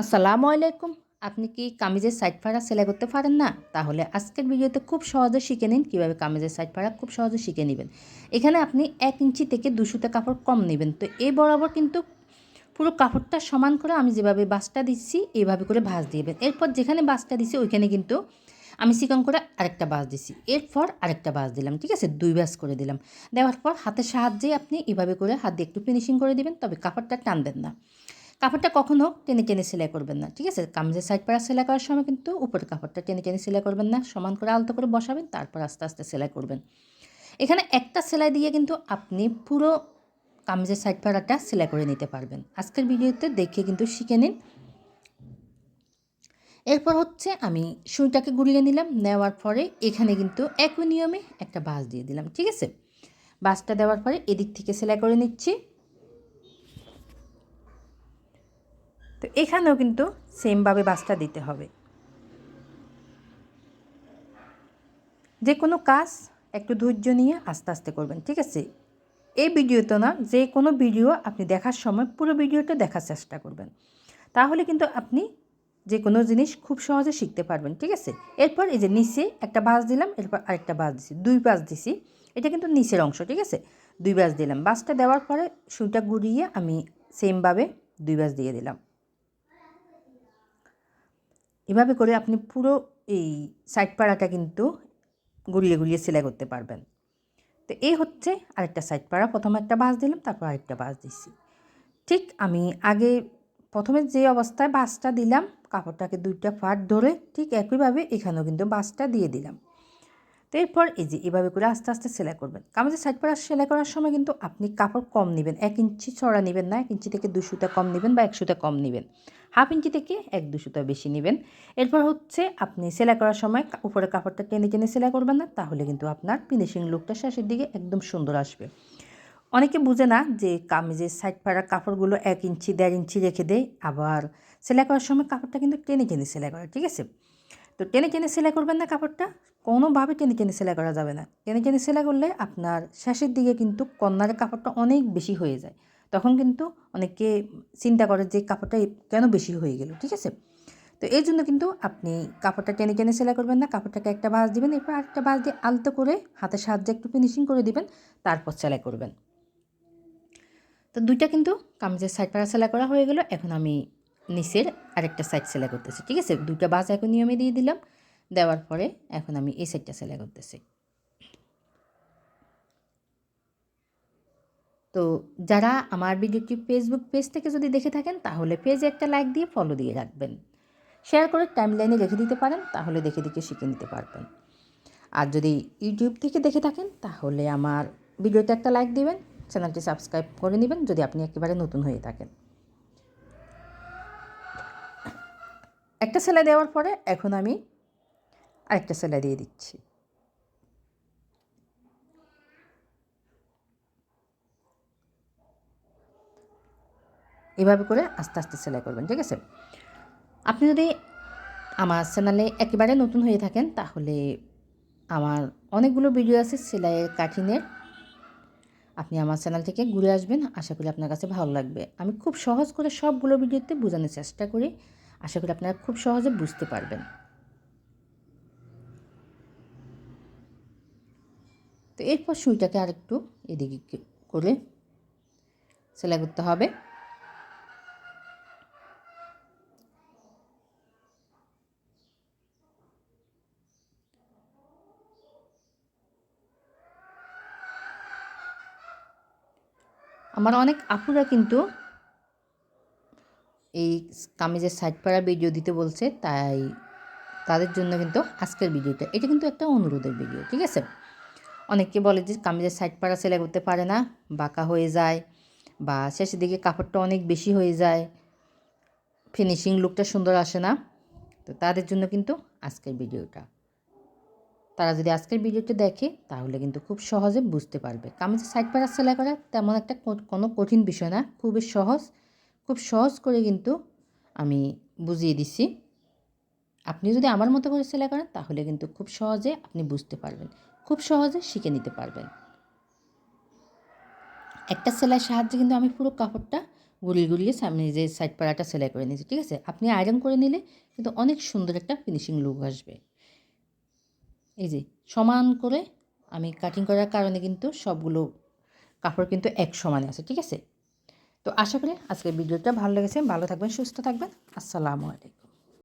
আসসালামু আলাইকুম। আপনি কি কামিজের সাইড ফাড়া সেলাই করতে পারেন না? তাহলে আজকের ভিডিওতে খুব সহজে শিখে নিন কীভাবে কামিজের সাইড ফাড়া খুব সহজে শিখে নেবেন। এখানে আপনি এক ইঞ্চি থেকে দুশোতে কাপড় কম নেবেন। তো এই বরাবর কিন্তু পুরো কাপড়টা সমান করে আমি যেভাবে বাসটা দিচ্ছি এইভাবে করে ভাঁজ দিবেন এরপর যেখানে বাসটা দিচ্ছি ওইখানে কিন্তু আমি চিকন করে আরেকটা বাস দিছি। এরপর আরেকটা বাস দিলাম, ঠিক আছে? দুই বাস করে দিলাম। দেওয়ার পর হাতের সাহায্যে আপনি এভাবে করে হাত দিয়ে একটু ফিনিশিং করে দিবেন, তবে কাপড়টা টানবেন না। কাপড়টা কখনো টেনে টেনে সেলাই করবেন না, ঠিক আছে? কামিজের সাইড পাড়া সেলাই করার সময় কিন্তু উপরের কাপড়টা টেনে টেনে সেলাই করবেন না, সমান করে আলতো করে বসাবেন, তারপর আস্তে আস্তে সেলাই করবেন। এখানে একটা সেলাই দিয়ে কিন্তু আপনি পুরো কামিজের সাইড পাড়াটা সেলাই করে নিতে পারবেন। আজকের ভিডিওতে দেখে কিন্তু শিখে নিন। এরপর হচ্ছে আমি সুইটাকে গুলিয়ে নিলাম, নেওয়ার পরে এখানে কিন্তু একই নিয়মে একটা বাস দিয়ে দিলাম, ঠিক আছে? বাসটা দেওয়ার পরে এদিক থেকে সেলাই করে নিচ্ছি। তো এখানেও কিন্তু সেমভাবে বাসটা দিতে হবে। যে কোনো কাজ একটু ধৈর্য নিয়ে আস্তে আস্তে করবেন, ঠিক আছে? এই ভিডিওতে না যে কোনো ভিডিও আপনি দেখার সময় পুরো ভিডিওটা দেখার চেষ্টা করবেন। তাহলে কিন্তু আপনি যে কোনো জিনিস খুব সহজে শিখতে পারবেন, ঠিক আছে? এরপর এই যে নিচে একটা বাস দিলাম, এরপর আরেকটা বাস দিছি, দুই বাস দিছি। এটা কিন্তু নিচের অংশ, ঠিক আছে? দুই বাস দিলাম। বাসটা দেওয়ার পরে সুইটা গুড়িয়ে আমি সেমভাবে দুই বাস দিয়ে দিলাম। এভাবে করে আপনি পুরো এই সাইড পাড়াটা কিন্তু গুলিয়ে গুলিয়ে সেলাই করতে পারবেন। তো এই হচ্ছে আরেকটা সাইড পাড়া। প্রথমে একটা বাঁশ দিলাম, তারপর আরেকটা বাঁশ দিছি। ঠিক আমি আগে প্রথমে যে অবস্থায় বাঁশটা দিলাম, কাপড়টাকে দুইটা ফাট ধরে ঠিক একইভাবে এখানেও কিন্তু বাঁশটা দিয়ে দিলাম। তো এরপর এই যে এভাবে করে আস্তে আস্তে সেলাই করবেন। কামাজের সাইড পাড়া সেলাই করার সময় কিন্তু আপনি কাপড় কম নেবেন। এক ইঞ্চি ছড়া নেবেন না, এক ইঞ্চি থেকে দুশোটা কম নেবেন বা একশোটা কম নেবেন। হাফ ইঞ্চি থেকে এক দুশোটা বেশি নেবেন। এরপর হচ্ছে আপনি সেলাই করার সময় উপরে কাপড়টা টেনে টেনে সেলাই করবেন না, তাহলে কিন্তু আপনার ফিনিশিং লুকটা শেষের দিকে একদম সুন্দর আসবে। অনেকে বুঝে না যে কামিজের সাইড পাড়া কাপড়গুলো এক ইঞ্চি, দেড় ইঞ্চি রেখে দেয়, আবার সেলাই করার সময় কাপড়টা কিন্তু টেনে টেনে সেলাই করে, ঠিক আছে? তো টেনে টেনে সেলাই করবেন না কাপড়টা কোনোভাবে টেনে টেনে সেলাই করা যাবে না। টেনে টেনে সেলাই করলে আপনার শেষের দিকে কিন্তু কর্নারের কাপড়টা অনেক বেশি হয়ে যায়। তখন কিন্তু অনেকে চিন্তা করে যে কাপড়টা কেন বেশি হয়ে গেল, ঠিক আছে? তো এই জন্য কিন্তু আপনি কাপড়টা টেনে টেনে সেলাই করবেন না, কাপড়টাকে একটা বাঁশ দিবেন, এরপর আরেকটা বাঁশ দিয়ে আলতো করে হাতের সাহায্যে একটু ফিনিশিং করে দিবেন, তারপর সেলাই করবেন। তো দুইটা কিন্তু কামিজের সাইড পাড়া সেলাই করা হয়ে গেল। এখন আমি নিচের আরেকটা সাইড সেলাই করতেছি, ঠিক আছে? দুইটা বাস এখন নিয়মে দিয়ে দিলাম। দেওয়ার পরে এখন আমি এই সাইডটা সেলাই করতেছি। তো যারা আমার ভিডিওটি ফেসবুক পেজ থেকে যদি দেখে থাকেন, তাহলে পেজে একটা লাইক দিয়ে ফলো দিয়ে রাখবেন। শেয়ার করে টাইম লাইনে রেখে দিতে পারেন, তাহলে দেখে দেখে শিখে নিতে পারবেন। আর যদি ইউটিউব থেকে দেখে থাকেন, তাহলে আমার ভিডিওতে একটা লাইক দিবেন চ্যানেলটি সাবস্ক্রাইব করে নেবেন, যদি আপনি একেবারে নতুন হয়ে থাকেন। একটা সেলাই দেওয়ার পরে এখন আমি আরেকটা সেলাই দিয়ে দিচ্ছি এভাবে করে আস্তে আস্তে সেলাই করবেন, ঠিক আছে? আপনি যদি আমার চ্যানেলে একেবারে নতুন হয়ে থাকেন, তাহলে আমার অনেকগুলো ভিডিও আছে সেলাইয়ের কাঠিনের। আপনি আমার চ্যানেল থেকে ঘুরে আসবেন, আশা করি আপনার কাছে ভালো লাগবে। আমি খুব সহজ করে সবগুলো ভিডিওতে বোঝানোর চেষ্টা করি, আশা করি আপনারা খুব সহজে বুঝতে পারবেন। তো এরপর সুইটাকে আরেকটু এদিকে করে সেলাই করতে হবে। আমার অনেক আপুরা কিন্তু এই কামিজের সাইড পাড়া ভিডিও দিতে বলছে, তাই তাদের জন্য কিন্তু আজকের ভিডিওটা এটা কিন্তু একটা অনুরোধের ভিডিও ঠিক আছে? অনেকে বলে যে কামিজের সাইড পাড়া সেলাই করতে পারে না, বাঁকা হয়ে যায় বা শেষের দিকে কাপড়টা অনেক বেশি হয়ে যায় ফিনিশিং লুকটা সুন্দর আসে না। তো তাদের জন্য কিন্তু আজকের ভিডিওটা। তারা যদি আজকের ভিডিওটা দেখে, তাহলে কিন্তু খুব সহজে বুঝতে পারবে। কামিজের সাইড পাড়া সেলাই করা তেমন একটা কোনো কঠিন বিষয় না, খুবই সহজ। খুব সহজ করে কিন্তু আমি বুঝিয়ে দিচ্ছি আপনি যদি আমার মতো করে সেলাই করেন, তাহলে কিন্তু খুব সহজে আপনি বুঝতে পারবেন। খুব সহজে শিখে নিতে পারবেন একটা সেলাই সাহায্যে কিন্তু আমি পুরো কাপড়টা গুলিয়ে গুলিয়ে আমি যে সাইড পাড়াটা সেলাই করে নিয়েছি, ঠিক আছে? আপনি আয়রন করে নিলে কিন্তু অনেক সুন্দর একটা ফিনিশিং লুক আসবে। এই যে, সমান করে আমি কাটিং করার কারণে কিন্তু সবগুলো কাপড় কিন্তু এক সমানে আছে, ঠিক আছে? তো আশা করি আজকের ভিডিওটা ভালো লেগেছে। ভালো থাকবেন, সুস্থ থাকবেন। আসসালামু আলাইকুম।